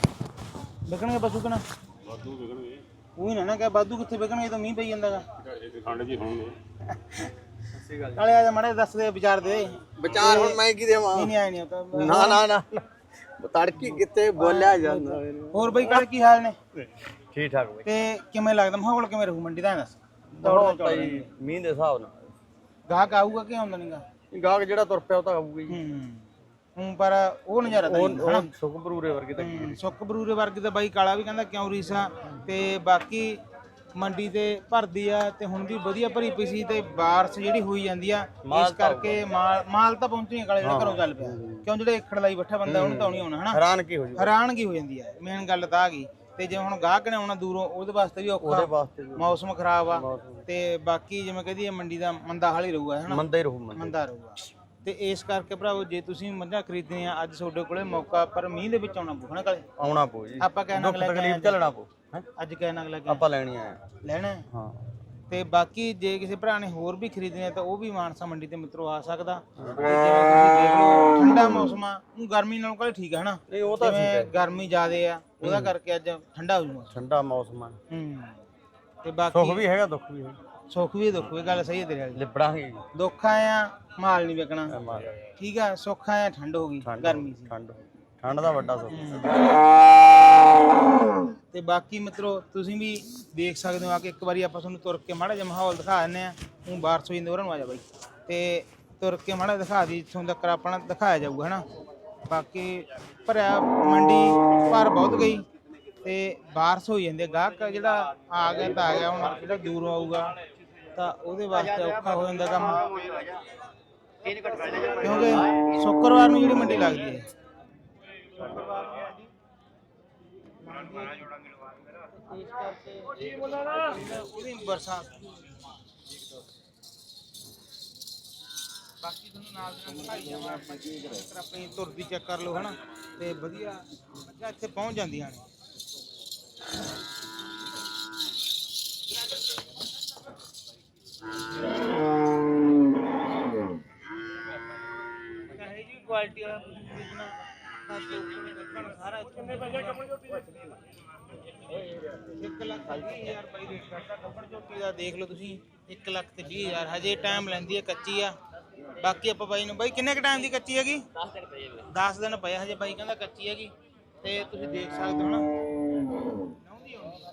ਵਿਕਣਗੇ ਪਸ਼ੂ ਕਿਨਾ ਵਾਧੂ ਵਿਕਣਗੇ। ਉਹੀ ਨਾ ਨਾ ਕਿ ਵਾਧੂ ਕਿੱਥੇ ਵਿਕਣਗੇ? ਤਾਂ ਮੀਂਹ ਪਈ ਜਾਂਦਾਗਾ। ਠੰਡ ਜੀ ਹੋਣਗੇ ਨਾਲੇ ਆ ਜਾ ਮਾੜੇ ਦੱਸ ਦੇ ਵਿਚਾਰ ਦੇ। ਵਿਚਾਰ ਹੁਣ ਮੈਂ ਕੀ ਦੇਵਾਂ? ਨਹੀਂ ਨਹੀਂ ਆਏ ਨਹੀਂ ਉਹ ਤਾਂ ਨਾ ਨਾ ਨਾ। ਤੜਕੀ ਕਿਤੇ ਬੋਲਿਆ ਜਾਂਦਾ। ਹੋਰ ਬਈ ਕਾਲੇ ਕੀ ਹਾਲ ਨੇ? ਠੀਕ ਠਾਕ ਬਈ। ਤੇ ਕਿਵੇਂ ਲੱਗਦਾ? ਮਾਹੌਲ ਕਿਵੇਂ ਰਹੂ ਮੰਡੀ ਦਾ? ਦੱਸ। ਮੀਂਹ ਦੇ ਹਿਸਾਬ ਨਾਲ। ਗਾਹਕ ਆਊਗਾ ਕਿ ਆਉਂਦਾ ਨਹੀਂਗਾ ਗਾਹਕ ਜਿਹੜਾ ਤੁਰ ਪਿਆ ਉਹ ਤਾਂ ਆਊਗਾ ਜੀ। ਹੂੰ। ਹੂੰ ਪਰ ਉਹ ਨਜ਼ਾਰਾ ਤਾਂ ਨਹੀਂ ਹਨਾ। ਸੁਖਬਰੂਰੇ ਵਰਗੇ ਤਾਂ ਹੂੰ, ਸੁੱਕ ਬਰੂਰੇ ਵਰਗੇ ਦਾ ਬਾਈ ਕਾਲਾ ਵੀ ਕਹਿੰਦਾ ਕਿਉਂ ਰੀਸਾ ਤੇ ਬਾਕੀ ਮੰਡੀ ਤੇ ਭਰਦੀ ਆ ਤੇ ਹੁਣ ਵੀ ਵਧੀਆ ਭਰੀ ਪਈ ਸੀ ਤੇ ਬਾਰਿਸ਼ ਜਿਹੜੀ ਹੋਈ ਜਾਂਦੀ ਆ ਇਸ ਕਰਕੇ ਮਾਲ ਮਾਲ ਤਾਂ ਪਹੁੰਚਣੀ ਕਾਲੇ ਜਿਹੜਾ ਘਰੋਂ ਚੱਲ ਪਿਆ। ਕਿਉਂ ਜਿਹੜੇ ਏਕੜ ਲਾਈ ਬੱਠਾ ਬੰਦਾ ਉਹਨੂੰ ਤਾਂ ਨਹੀਂ ਆਉਣਾ ਹਨਾ? ਹੈਰਾਨ ਕੀ ਹੋ ਜੂ ਹੈਰਾਨਗੀ ਹੋ ਜਾਂਦੀ ਹੈ ਮੇਨ ਗੱਲ ਤਾਂ ਆ ਗਈ। ਤੇ ਜੇ ਹੁਣ ਗਾਹਕ ਨੇ ਆਉਣਾ ਦੂਰੋਂ ਉਹਦੇ ਵਾਸਤੇ ਵੀ ਔਖਾ ਵਾਸਤੇ ਵੀ। ਮੌਸਮ ਖਰਾਬ ਆ। ਤੇ ਬਾਕੀ ਜਿਵੇਂ ਕਹਦੀ ਮੰਡੀ ਦਾ ਮੰਦਾ ਹਾਲ ਹੀ ਰਹੂਗਾ ਹਨਾ ਮੰਦਾ ਹੀ ਰਹੂ ਮੰਦਾ ਮੰਦਾ ਰਹੂਗਾ। ਤੇ ਇਸ ਕਰਕੇ ਭਰਾਵੋ ਜੇ ਤੁਸੀਂ ਮੱਝਾਂ ਖਰੀਦਣੀਆਂ ਆ ਅੱਜ ਤੁਹਾਡੇ ਕੋਲੇ ਮੌਕਾ ਪਰ ਮੀਂਹ ਦੇ ਵਿੱਚ ਆਉਣਾ ਪਊ ਕਾਲੇ? ਆਉਣਾ ਪਊ ਜੀ। ਆਪਾਂ ਕਹਿ ਨਗ ਦੁੱਖ ਲੈ ਕੇ ਆਏ ਤਕਲੀਫ ਝੱਲਣਾ ਪਊ ਹੈਂ? ਅੱਜ ਕਹਿ ਨਗ ਲੈ ਕੇ ਆਪਾਂ ਲੈਣੀ ਆ। ਲੈਣਾ ਹੈ? ਹਾਂ। ਤੇ ਬਾਕੀ ਜੇ ਕਿਸੇ ਭਰਾ ਨੇ ਹੋਰ ਵੀ ਖਰੀਦਣੇ ਆ ਤਾਂ ਉਹ ਵੀ ਮਾਨਸਾ ਮੰਡੀ ਤੇ ਮਿੱਤਰੋ ਆ ਸਕਦਾ। ਤੇ ਜਿਵੇਂ ਤੁਸੀਂ ਦੇਖ ਲਓ ਠੰਡਾ ਮੌਸਮ ਆ ਗਰਮੀ ਨਾਲੋਂ ਕਾਲੇ ਠੀਕ ਹੈ ਹਨਾ ਨਹੀਂ ਉਹ ਤਾਂ ਜਿਵੇਂ ਗਰਮੀ ਜ਼ਿਆਦੇ ਆ ਉਹਦਾ ਕਰਕੇ ਅੱਜ ਠੰਡਾ ਹੋ ਜੂਗਾ ਠੰਡਾ ਮੌਸਮ ਆ। ਹੂੰ। ਤੇ ਬਾਕੀ ਸੁੱਖ ਵੀ ਹੈਗਾ ਦੁੱਖ ਵੀ ਹੈਗਾ। ਸੁੱਖ ਵੀ ਦੁੱਖ ਵੀ ਗੱਲ ਸਹੀ ਹੈ ਤੇਰੇ ਵਾਲੀ। ਲਿਬੜਾਂਗੇ ਜੀ। ਦੁੱਖ ਆਇਆ ਮਾਲ ਨਹੀਂ ਵਿਕਣਾ ਠੀਕ ਆ ਸੁੱਖ ਆਇਆ ਠੰਡ ਹੋ ਗਈ ਗਰਮੀ ਸੀ। ਠੰਡ ਠੰਡ ਦਾ ਵੱਡਾ ਸੁੱਖ। ਤੇ ਬਾਕੀ ਮਿੱਤਰੋ ਤੁਸੀਂ ਵੀ ਦੇਖ ਸਕਦੇ ਹੋ ਆ ਕੇ ਇੱਕ ਵਾਰੀ ਆਪਾਂ ਤੁਹਾਨੂੰ ਤੁਰ ਕੇ ਮਾੜਾ ਜਿਹਾ ਮਾਹੌਲ ਦਿਖਾ ਦਿੰਨੇ ਆ ਹੁਣ ਬਾਰਸ ਹੋ ਜਾਂਦੇ ਉਹਨਾਂ ਨੂੰ ਆ ਜਾ ਬਾਈ। ਤੇ ਤੁਰ ਕੇ ਮਾੜਾ ਜਿਹਾ ਦਿਖਾ ਦੀ ਇੱਥੋਂ ਤੱਕ ਆਪਣਾ ਦਿਖਾਇਆ ਜਾਊਗਾ ਹਨਾ? ਬਾਕੀ ਭਰਿਆ ਮੰਡੀ ਭਰ ਬਹੁਤ ਗਈ ਤੇ ਬਾਰਸ ਹੋ ਜਾਂਦੇ ਗਾਹਕ ਜਿਹੜਾ ਆ ਗਿਆ ਤਾਂ ਆ ਗਿਆ ਹੁਣ ਜਿਹੜਾ ਦੂਰੋਂ ਆਊਗਾ ਤਾਂ ਉਹਦੇ ਵਾਸਤੇ ਔਖਾ ਹੋ ਜਾਂਦਾ ਕੰਮ। ਕਿਉਂਕਿ ਸ਼ੁੱਕਰਵਾਰ ਨੂੰ ਜਿਹੜੀ ਮੰਡੀ ਲੱਗਦੀ ਹੈ। ਇਸ ਕਰਕੇ ਉਹਦੀ ਬਰਸਾਤ ਬਾਕੀ ਤੁਹਾਨੂੰ ਨਾਲ ਦੀ ਨਾਲ ਦਿਖਾਈ ਜਾਵਾਂ। ਆਪਾਂ ਜੀ ਜੇਕਰ ਆਪਣੀ ਤੁਰਦੀ ਚੈੱਕ ਕਰ ਲਓ, ਹਨਾ? ਤੇ ਵਧੀਆ ਮੱਝਾਂ ਇੱਥੇ ਪਹੁੰਚ ਜਾਂਦੀਆਂ ਨੇ। ਕਹੇ ਜੀ ਕੁਆਲਿਟੀ ਵਾਲਾ ਤੁਸੀਂ ਖਰੀਦਣਾ ਤਾਂ ਲੋਕਾਂ ਲੱਗਣ ਸਾਰਾ ਇੱਥੇ ਇੱਕ ਲੱਖ ਵੀਹ ਹਜ਼ਾਰ ਰੁਪਏ ਰੇਟ ਕਰਦਾ ਕੱਪੜ ਝੋਟੀ ਦਾ ਦੇਖ ਲਓ ਤੁਸੀਂ। 1 ਲੱਖ ਤੇ 20 ਹਜ਼ਾਰ। ਹਜੇ ਟਾਈਮ ਲੈਂਦੀ ਹੈ ਕੱਚੀ ਆ। ਬਾਕੀ ਆਪਾਂ ਬਾਈ ਨੂੰ ਬਾਈ ਕਿੰਨੇ ਕ ਟਾਈਮ ਦੀ ਕੱਚੀ ਹੈਗੀ? 10 ਦਿਨ ਪਏ 10 ਦਿਨ ਪਏ ਹਜੇ ਬਾਈ ਕਹਿੰਦਾ ਕੱਚੀ ਹੈਗੀ। ਤੇ ਤੁਸੀਂ ਦੇਖ ਸਕਦੇ ਹੋ ਨਾ। ਨਹੁੰਦੀ ਆਉਂਦੀ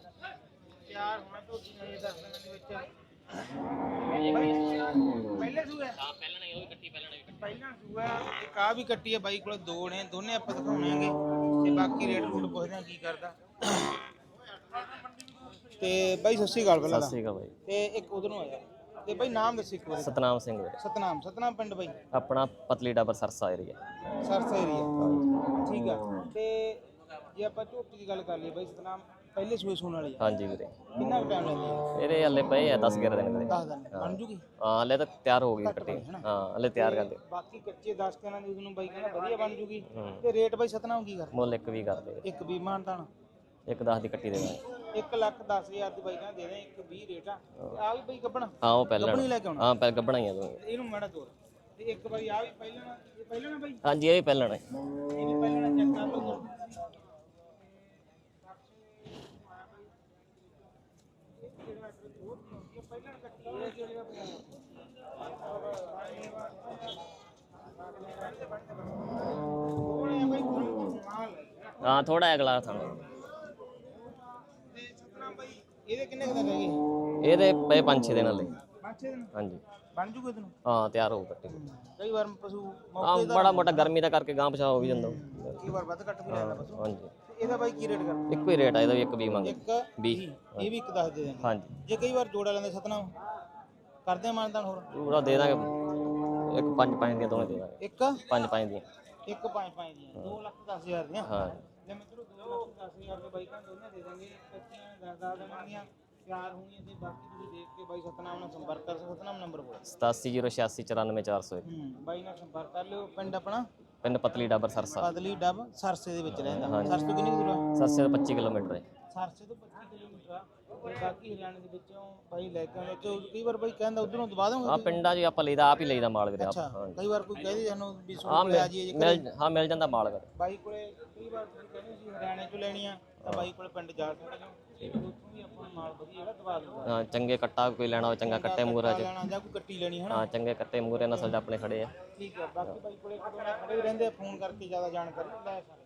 ਤਿਆਰ ਹੋਣਾ ਝੋਟੀ ਨੇ ਹਜੇ 10 ਦਿਨਾਂ ਦੇ ਵਿੱਚ। ਬਾਈ, ਪਹਿਲੇ ਸੂਏ? ਹਾਂ ਪਹਿਲਾਂ ਨਹੀਂ ਉਹ ਕੱਟੀ ਪਹਿਲਾਂ ਨਹੀਂ ਪਹਿਲਾਂ ਸੂਆ ਇੱਕ ਆ ਵੀ ਕੱਟੀ ਹੈ ਬਾਈ ਕੋਲ ਦੋ ਨੇ ਦੋਨੇ ਆਪਾਂ ਦਿਖਾਉਣਾਂਗੇ ਤੇ ਬਾਕੀ ਰੇਟ ਰੂਟ ਪੁੱਛਦੇ ਹਾਂ ਕੀ ਕਰਦਾ। ਤੇ ਬਾਈ ਸਤਿ ਸ਼੍ਰੀ ਅਕਾਲ ਪਹਿਲਾਂ ਤਾਂ। ਠੀਕ ਆ ਬਾਈ। ਤੇ ਇੱਕ ਉਧਰ ਨੂੰ ਆਇਆ ਤੇ ਬਾਈ ਨਾਮ ਦੱਸੀ ਇੱਕ ਵਾਰੀ। ਸਤਨਾਮ ਸਿੰਘ ਵੀਰੇ। ਸਤਨਾਮ ਸਤਨਾਮ ਪਿੰਡ ਬਾਈ? ਆਪਣਾ ਪਤਲੀ ਡਾਬਰ ਸਰਸਾ ਏਰੀਆ ਸਰਸਾ ਏਰੀਆ ਠੀਕ ਆ। ਤੇ ਜੇ ਆਪਾਂ ਝੋਟੀ ਦੀ ਗੱਲ ਕਰ ਲਈਏ ਬਾਈ ਸਤਨਾਮ ਪਹਿਲੇ ਸੂਏ ਸੂਣ ਵਾਲੀ ਆ। ਹਾਂਜੀ ਵੀਰੇ। ਕਿੰਨਾ ਟਾਈਮ ਲੈਂਦੀ ਆ ਇਹਦੇ ਹੱਲੇ ਪਏ ਆ 10 11 ਦਿਨ ਵੀਰੇ ਦਿਨ। ਬਣ ਜੂਗੀ? ਹਾਂ ਹਲੇ ਤਾਂ ਤਿਆਰ ਹੋ ਗਈ ਕੱਟੀ। ਹਾਂ ਹਲੇ ਤਿਆਰ ਕਰਦੇ। ਬਾਕੀ ਕੱਚੇ 10 ਦਿਨਾਂ ਦੀ ਉਸਨੂੰ ਬਾਈ ਕਹਿੰਦਾ ਵਧੀਆ ਬਣ ਜੂਗੀ। ਤੇ ਰੇਟ ਬਾਈ ਸਤਨਾਮ ਕੀ ਕਰ ਮੁੱਲ ਇੱਕ ਵੀ ਕਰਦੇ। ਇੱਕ ਵੀ ਮਾਨਤਾਨ। ਇੱਕ 10 ਦੀ ਕੱਟੀ ਦੇ ਦਾਂਗੇ 1 ਲੱਖ 10 ਹਜ਼ਾਰ ਦੀ ਬਾਈ ਦੇ ਦੇ ਇੱਕ 20 ਰੇਟ ਆ। ਆ ਵੀ ਬਾਈ ਕੱਪਣਾ ਹਾਂ ਉਹ ਪਹਿਲਾਂ ਕੱਪਣੀ ਲੈ ਕੇ ਆਉਣਾ। ਹਾਂ ਪਹਿਲਾਂ ਗੱਬਣਾਈਆਂ ਦੋ ਇਹਨੂੰ ਮਾੜਾ ਤੋਰ ਤੇ ਇੱਕ ਵਾਰੀ ਆ ਵੀ ਪਹਿਲਾਂ ਇਹ ਪਹਿਲਾਂ ਨਾ ਬਾਈ? ਹਾਂਜੀ ਇਹ ਵੀ ਪਹਿਲਾਂ ਨੇ ਇਹ ਵੀ ਪਹਿਲਾਂ ਚੈੱਕ ਕਰ ਲਓ ਹਾਂ ਥੋੜਾ ਅਗਲਾ ਥਾਂ। ਇਹਦੇ ਕਿੰਨੇ ਕੁ ਦਿਨ ਰਹਿ ਗਏ? ਇਹਦੇ ਪਏ 5-6 ਦਿਨਾਂ ਲਈ ਪੰਜ ਛੇ ਦਿਨ? ਹਾਂਜੀ। ਬਣ ਜੂਗੇ ਤੈਨੂੰ ਹਾਂ ਤਿਆਰ ਹੋ। ਕੱਟੀ ਕਈ ਵਾਰ ਪਸ਼ੂ ਮੌਕੇ ਦਾ ਬੜਾ ਮੋਟਾ ਗਰਮੀ ਦਾ ਕਰਕੇ ਗਾਂ ਪਛਾ ਹੋ ਵੀ ਜਾਂਦਾ। ਕਈ ਵਾਰ ਵੱਧ ਘੱਟ ਵੀ ਲੈਂਦਾ ਪਸ਼ੂ। ਹਾਂਜੀ। ਤੇ ਇਹਦਾ ਬਾਈ ਕੀ ਰੇਟ ਕਰ ਇੱਕੋ ਹੀ ਰੇਟ ਆ ਇਹਦਾ ਵੀ ਇੱਕ ਵੀ ਮੰਗ। ਇੱਕ ਵੀਹ। ਇਹ ਵੀ ਇੱਕ ਦੱਸ ਦੇ ਦੇਣ ਹਾਂਜੀ। ਜੇ ਕਈ ਵਾਰ ਜੋੜਾ ਲੈਂਦੇ ਸਤਨਾਮ। ਕਰਦੇ ਆ ਮਾਨਦਾਨ ਹੋਰ? ਪੂਰਾ ਦੇ ਦਾਂਗੇ। ਇੱਕ ਪੰਜ ਪੰਜ ਦੀਆਂ ਦੋਵੇਂ ਦੇ ਦਾਂਗੇ। ਇੱਕ? ਪੰਜ ਪੰਜ ਦੀਆਂ। ਇੱਕ ਪੰਜ ਪੰਜ ਦੀਆਂ। 2 ਲੱਖ 10 ਹਜ਼ਾਰ ਦੀਆਂ। ਹਾਂ। ਲੈ ਮਿੱਤਰੋ 2 ਲੱਖ 10 ਹਜ਼ਾਰ ਦੇ ਬਾਈਕਾਂ ਦੋਨੇ ਦੇ ਦਾਂਗੇ ਕੱਚੀਆਂ 10 10 ਦਿਨਾਂ ਦੀਆਂ ਤਿਆਰ ਹੋਣੀਆਂ ਤੇ ਬਾਕੀ ਤੁਸੀਂ ਦੇਖ ਕੇ ਬਾਈ ਸਤਨਾਮ ਨਾਲ ਸੰਪਰਕ ਕਰ ਸਕਦੇ ਸਤਨਾਮ ਨੰਬਰ ਬੋਲ। 8708694401 ਹੂੰ ਬਾਈ ਨਾਲ ਸੰਪਰਕ ਕਰ ਲਿਓ। ਪਿੰਡ ਆਪਣਾ? ਪਿੰਡ ਪਤਲੀ ਡਾਬਰ ਸਰਸਾ। ਬਦਲੀ ਡੱਬ ਸਰਸੇ ਦੇ ਵਿੱਚ ਰਹਿੰਦਾ। ਸਰਸੇ ਤੋਂ ਕਿੰਨੀ ਕੁ ਦੂਰ ਆ? ਸਰਸੇ ਤੋਂ 25 ਕਿਲੋਮੀਟਰ ਹੈ। ਸਰਸੇ ਤੋਂ 25 ਕਿਲੋਮੀਟਰ ਆ। ਤੇ ਬਾਕੀ ਹਰਿਆਣੇ ਦੇ ਵਿੱਚੋਂ ਬਾਈ ਲੈ ਕੇ ਆਉਂਦੇ ਚੋ ਕਈ ਵਾਰ ਬਾਈ ਕਹਿੰਦਾ ਉਧਰੋਂ ਦਵਾ ਦੋਗੇ ਆ ਪਿੰਡਾਂ 'ਚ ਆਪਾਂ ਲਈਦਾ ਆਪ ਹੀ ਲਈਦਾ ਮਾਲ ਵੀਰੇ ਆਪ। ਅੱਛਾ ਹਾਂ ਕਈ ਵਾਰ ਕੋਈ ਕਹਦੇ ਸਾਨੂੰ ਵੀ ਹਾਂ ਸੂਟ ਲੈ ਜੀ ਮਿਲ ਹਾਂ ਮਿਲ ਜਾਂਦਾ ਮਾਲ ਵੀਰੇ ਬਾਈ ਕੋਲੇ ਕਈ ਵਾਰ ਤੁਸੀਂ ਕਹਿੰਦੇ ਸੀ ਹਰਿਆਣੇ ਚੋਂ ਲੈਣੀ ਆ ਤਾਂ ਬਾਈ ਕੋਲੇ ਪਿੰਡ ਜਾ ਸਕਦੇ ਹੋ ਉੱਥੋਂ ਵੀ ਆਪਾਂ ਨੂੰ ਮਾਲ ਵਧੀਆ ਜਿਹੜਾ ਦਵਾ ਦੂਗਾ ਹਾਂ ਚੰਗੇ ਕੱਟਾ ਕੋਈ ਲੈਣਾ ਹੋਵੇ ਚੰਗਾ ਕੱਟੇ ਮੂਰਾ 'ਚ। ਲੈਣਾ ਜਾਂ ਕੋਈ ਕੱਟੀ ਲੈਣੀ ਹਨਾ? ਹਾਂ ਚੰਗੇ ਕੱਟੇ ਮੂਰੇ ਨਸਲ ਦੇ ਆਪਣੇ ਖੜੇ ਆ। ਠੀਕ ਹੈ ਬਾਕੀ ਬਾਈ ਕੋਲੇ ਖੜੇ ਰਹਿੰਦੇ ਫੋਨ ਕਰਕੇ ਜ਼ਿਆਦਾ ਜਾਣਕਾਰੀ ਲੈ ਸਕਦੇ